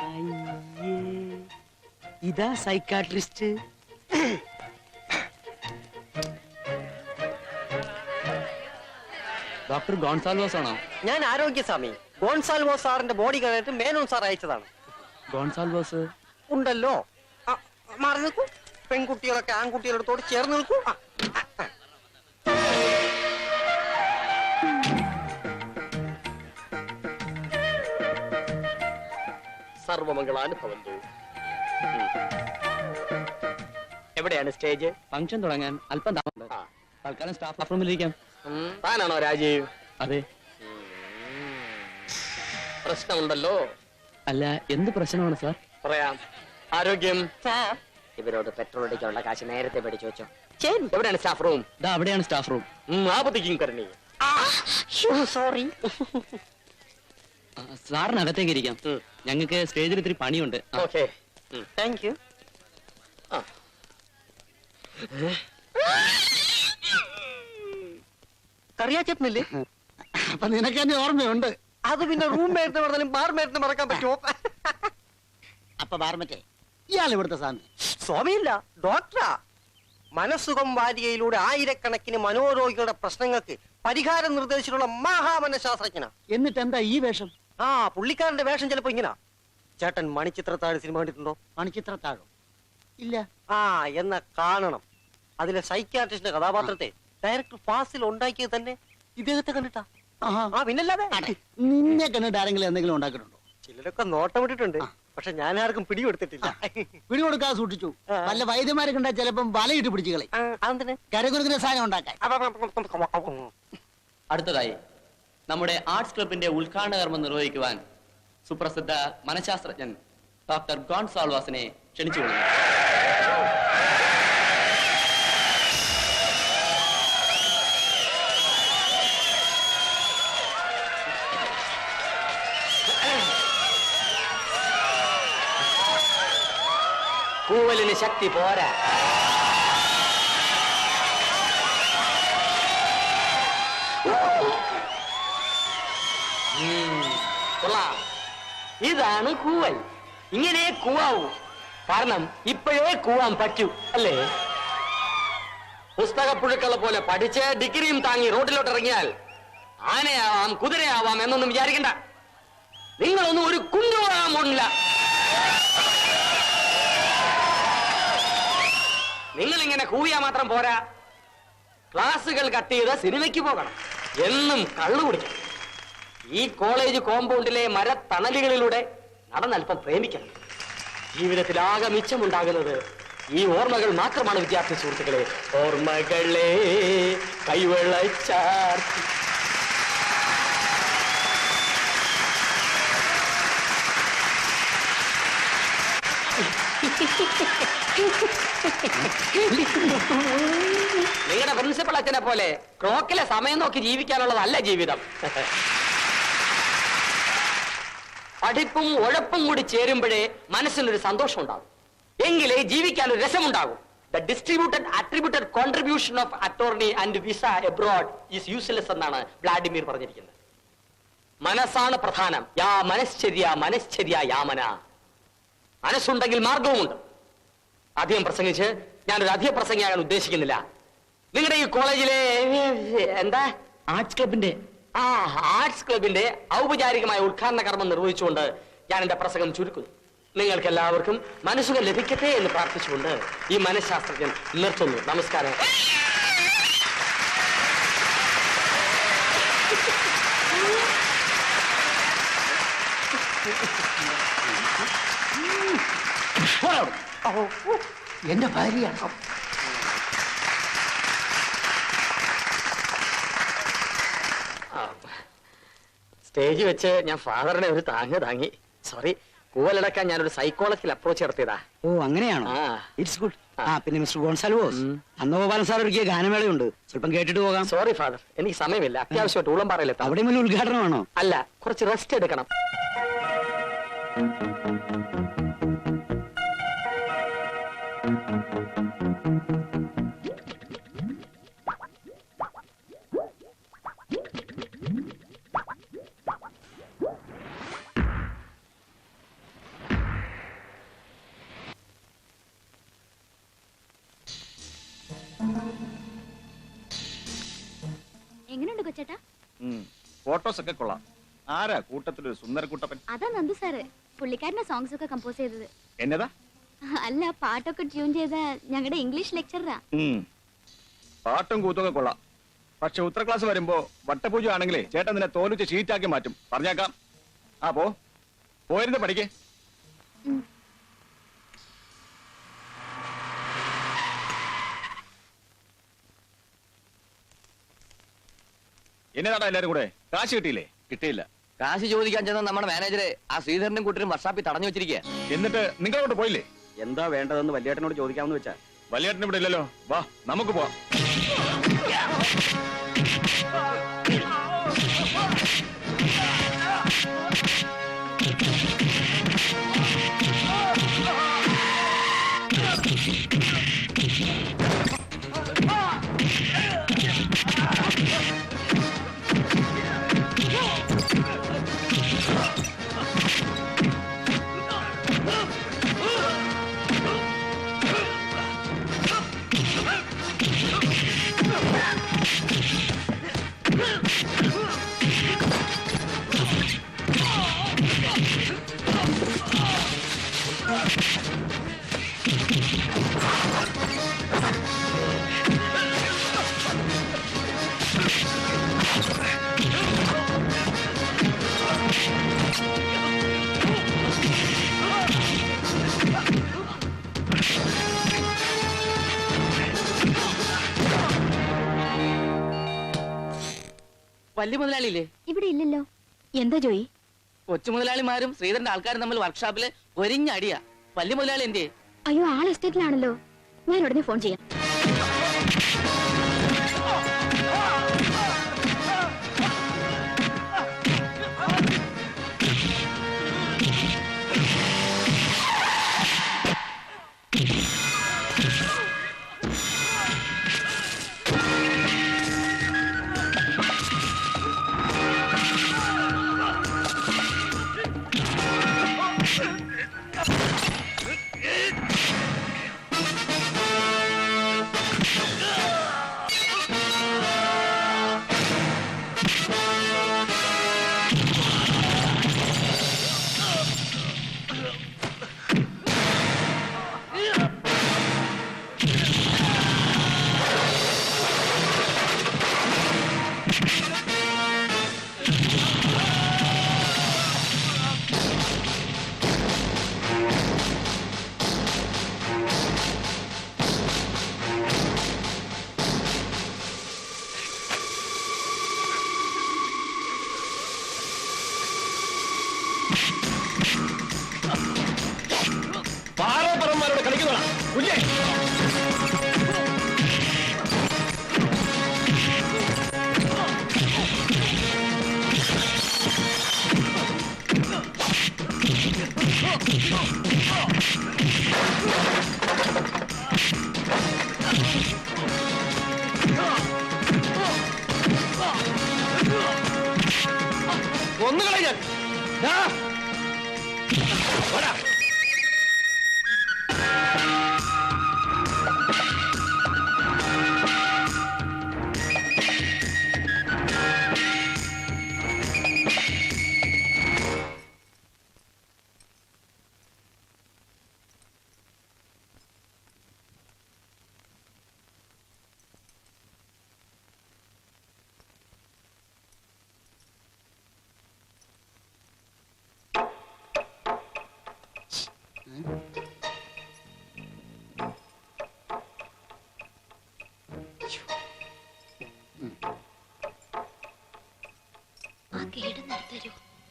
അയ്യേ. ഇതാ psychiatrist doctor Gonsalves ആണോ ഞാൻ ആരോഗ്യസ്വാമി. ഗോൺസാൽവോ സാറിന്റെ ബോഡി കണ്ടിട്ട് മേനോൻ സാർ അയച്ചതാണ്. ഗോൺസാൽവോസ്? ഉണ്ടല്ലോ. ആ, മാറി നിൽക്കൂ. പെൺകുട്ടികളൊക്കെ ആൺകുട്ടികളോട് ചേർന്ന് നിൽക്കൂ. സർവമംഗളാനുഭവന്തു. എവിടെയാണ് സ്റ്റേജ്? ഫംഗ്ഷൻ തുടങ്ങാൻ അല്പം താമസം ആ. തൽക്കാലം സ്റ്റാഫ് റൂമിലിരിക്കാം താനാണോ രാജീവ്? അതെ. പ്രശ്നമുണ്ടല്ലോ. അല്ല എന്ത് പ്രശ്നമാണ് സാർ? പറയാം. ആരോഗ്യം? ഇവരോട് പെട്രോൾ അടിക്കാനുള്ള കാശ് നേരത്തെ പഠിച്ചു വെച്ചോ. എവിടെയാണ് സ്റ്റാഫ് റൂം? ഇതാ അവിടെയാണ് സ്റ്റാഫ് റൂം. ആപത്തിക്കും കരണി. സോറി. സാറിന് അകത്തേക്ക് ഇരിക്കാം ഞങ്ങൾക്ക് സ്റ്റേജിൽ ഇത്തിരി പണിയുണ്ട്. ഓക്കെ. താങ്ക് യു കറിയാച്ചെത്തുന്നില്ലേ അപ്പൊ നിനക്ക് എന്നെ ഓർമ്മയുണ്ട്. അത് പിന്നെ റൂം മേറ്റ് പറഞ്ഞാലും ബാർ മേറ്റിന് മറക്കാൻ പറ്റുമോ? അപ്പൊ ബാർമറ്റേ ഇയാൾ ഇവിടുത്തെ സ്വാമി. സ്വാമിയില്ല ഡോക്ടറാ മനസ്സുഖം വാരികയിലൂടെ ആയിരക്കണക്കിന് മനോരോഗികളുടെ പ്രശ്നങ്ങൾക്ക് പരിഹാരം നിർദ്ദേശിച്ചിട്ടുള്ള മഹാമനശാസ്ത്രജ്ഞനാ. എന്നിട്ട് എന്താ ഈ വേഷം? ആ പുള്ളിക്കാരന്റെ വേഷം ചിലപ്പോ ഇങ്ങനെ ചേട്ടൻ മണിച്ചിത്രത്താഴ് സിനിമ കണ്ടിട്ടുണ്ടോ മണിച്ചിത്രത്താഴോ ഇല്ല ആ എന്ന കാണണം അതിലെ സൈക്യാട്രിസ്റ്റിന്റെ കഥാപാത്രത്തെ ഡയറക്ടർ ഫാസിൽ ഉണ്ടാക്കിയത് തന്നെ ഇദ്ദേഹത്തെ കണ്ടിട്ടാ ആ പിന്നല്ലാതെ നിന്നെ കണ്ടിട്ട് ആരെങ്കിലും എന്തെങ്കിലും ഉണ്ടാക്കിയിട്ടുണ്ടോ ചിലരൊക്കെ നോട്ടം വിട്ടിട്ടുണ്ട് പക്ഷെ ഞാൻ ആർക്കും പിടികൊടുത്തിട്ടില്ല പിടികൊടുക്കാതെ സൂക്ഷിച്ചു നല്ല വല്ല വൈദ്യന്മാരെ കണ്ടാൽ ചിലപ്പം വലയിട്ട് പിടിച്ചു കളി? കരകുരുക്കുന്ന സാധനം ഉണ്ടാക്കാൻ അടുത്തതായി നമ്മുടെ ആർട്സ് ക്ലബിന്റെ ഉദ്ഘാടന കർമ്മം നിർവഹിക്കുവാൻ സുപ്രസിദ്ധ മനഃശാസ്ത്രജ്ഞൻ ഡോക്ടർ ഗോൺസാൽവാസിനെ ക്ഷണിച്ചുകൊള്ളുന്നു കൂവലിന് ശക്തി പോരാ. കൊള്ളാം. ഇതാണ് കൂവൽ. ഇങ്ങനെ കൂവാവൂ. കാരണം ഇപ്പോഴേ കൂവാൻ പറ്റൂ അല്ലേ? പുസ്തക പുഴുക്കളെ പോലെ പഠിച്ച് ഡിഗ്രിയും താങ്ങി റോഡിലോട്ട് ഇറങ്ങിയാൽ ആനയാവാം കുതിരയാവാം എന്നൊന്നും വിചാരിക്കണ്ട. നിങ്ങളൊന്നും ഒരു കുണ്ടുപോകാൻ പോണില്ല. നിങ്ങൾ ഇങ്ങനെ കൂവിയാ മാത്രം പോരാ. ക്ലാസ്സുകൾ കട്ട് ചെയ്ത് സിനിമയ്ക്ക് പോകണം. എന്നും കള്ളു കുടിക്കണം. ഈ കോളേജ് കോമ്പൗണ്ടിലെ മരത്തണലുകളിലൂടെ നടന്നല്പം പ്രേമിക്കണം. ജീവിതത്തിലാകെ മിച്ചമുണ്ടാകുന്നത് ഈ ഓർമ്മകൾ മാത്രമാണ് വിദ്യാർത്ഥി സുഹൃത്തുക്കളെ. ഓർമ്മകളെ കൈവെള്ളച്ചാർ നിങ്ങളുടെ പ്രിൻസിപ്പൾ അച്ഛനെ പോലെ ക്ലോക്കിലെ സമയം നോക്കി ജീവിക്കാനുള്ളതല്ല ജീവിതം. പഠിപ്പും ഉഴപ്പും കൂടി ചേരുമ്പോഴേ മനസ്സിനൊരു സന്തോഷം ഉണ്ടാകും എങ്കിലേ ജീവിക്കാൻ ഒരു രസമുണ്ടാകും. The distributed attributed contribution of attorney and visa abroad is useless എന്നാണ് വ്ളാഡിമിർ പറഞ്ഞിരിക്കുന്നത്. മനസ്സാണ് പ്രധാനം. യാ മനശ്ചര്യ മനശ്ചര്യ യാമന. മനസ്സുണ്ടെങ്കിൽ മാർഗവുമുണ്ട്. അധികം പ്രസംഗിച്ച് ഞാനൊരു അധിക പ്രസംഗിയാകാൻ ഉദ്ദേശിക്കുന്നില്ല. നിങ്ങളുടെ ഈ കോളേജിലെ എന്താ? ആർട്സ് ക്ലബിന്റെ ആ ആർട്സ് ക്ലബിന്റെ ഔപചാരികമായ ഉദ്ഘാടന കർമ്മം നിർവഹിച്ചുകൊണ്ട് ഞാൻ എന്റെ പ്രസംഗം ചുരുക്കുന്നു നിങ്ങൾക്ക് എല്ലാവർക്കും മനസ്സുകൾ ലഭിക്കട്ടെ എന്ന് പ്രാർത്ഥിച്ചുകൊണ്ട് ഈ മനഃശാസ്ത്രജ്ഞൻ നിർത്തുന്നു നമസ്കാരം എന്റെ ഭാര്യയാണ് സ്റ്റേജ് വെച്ച് ഞാൻ ഫാദറിനെ ഒരു താങ്ങ് താങ്ങി. സോറി കൂവലടക്കാൻ ഞാനൊരു സൈക്കോളജിക്കൽ അപ്രോച്ച് നടത്തിയതാ. ഓ അങ്ങനെയാണോ? ആ. ഇറ്റ്സ് ഗുഡ് ആ. പിന്നെ മിസ്റ്റർ ഗോൺസാൽവോസ്. അന്ന് ഗോപാലൻ സാർ ഒരുക്കിയ ഗാനമേളയുണ്ട്. സ്വല്പം കേട്ടിട്ട് പോകാം. Sorry father. എനിക്ക് സമയമില്ല. അത്യാവശ്യമായിട്ട് ഊളം പറയില്ല അവിടെ വലിയ ഉദ്ഘാടനമാണോ? അല്ല കുറച്ച് റെസ്റ്റ് എടുക്കണം. കൊച്ചേട്ടാ? ഫോട്ടോസ് ഒക്കെ കൊള്ളാം. ആരാ കൂട്ടത്തിലൊരു സുന്ദരക്കുട്ടപ്പൻ അതാ നന്ദു സാറ്. പുള്ളിക്കാരന്റെ സോങ്സ് ഒക്കെ കമ്പോസ് ചെയ്തത്. എന്നതാ? അല്ല പാട്ടൊക്കെ ട്യൂൺ ചെയ്ത ഞങ്ങളുടെ ഇംഗ്ലീഷ് ലെക്ചറാ. പാട്ടും കൂത്തൊക്കെ കൊള്ളാം. പക്ഷെ ഉത്തര ക്ലാസ് വരുമ്പോ വട്ടപൂജ ആണെങ്കിലേ ചേട്ടൻ നിന്നെ തോലിച്ച് ഷീറ്റാക്കി മാറ്റും. പറഞ്ഞേക്കാം. ആ പോ. പോയിരുന്ന് പഠിക്കേ. എന്നതാടാ എല്ലാരും കൂടെ? കാശ് കിട്ടിയില്ലേ? കിട്ടിയില്ല. കാശ് ചോദിക്കാൻ ചെന്ന നമ്മുടെ മാനേജറെ ആ ശ്രീധരനും കൂട്ടരും വർഷാപ്പിൽ തടഞ്ഞു വെച്ചിരിക്കുക എന്നിട്ട് നിങ്ങളോട് പോയില്ലേ? എന്താ വേണ്ടതെന്ന് വലിയേട്ടനോട് ചോദിക്കാമെന്ന് വെച്ചാ. വലിയേട്ടൻ ഇവിടെ ഇല്ലല്ലോ. വാ നമുക്ക് പോവാം. വലിയ മുതലാളിയില്ലേ? ഇവിടെ ഇല്ലല്ലോ. എന്താ ജോയി? കൊച്ചു മുതലാളിമാരും ശ്രീധരന്റെ ആൾക്കാരും തമ്മിൽ വർക്ക്ഷോപ്പിൽ ഒരിഞ്ഞടിയാ വലിയ മുതലാളി എന്തേ അയ്യോ ആൾ എസ്റ്റേറ്റിലാണല്ലോ ഞാൻ ഉടനെ ഫോൺ ചെയ്യാം.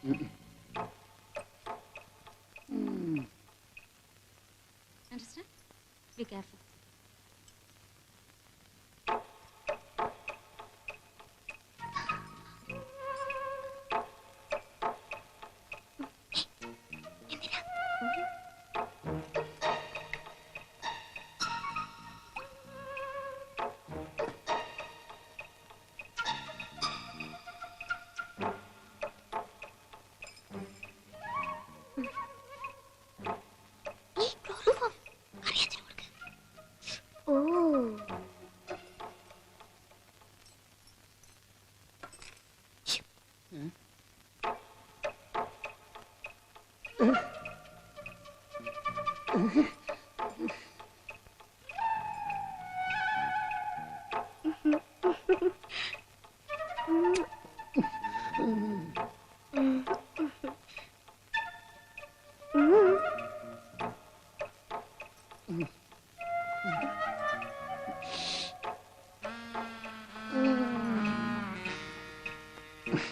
Mm-mm.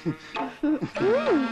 എന്തായി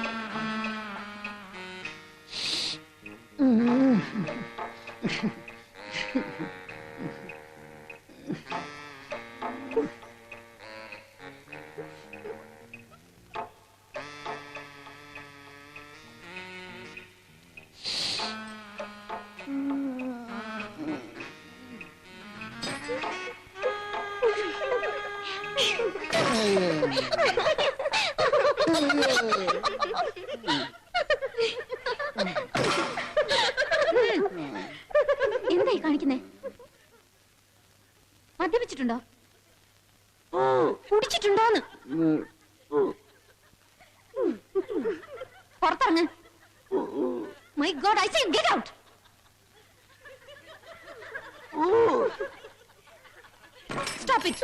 Stop it!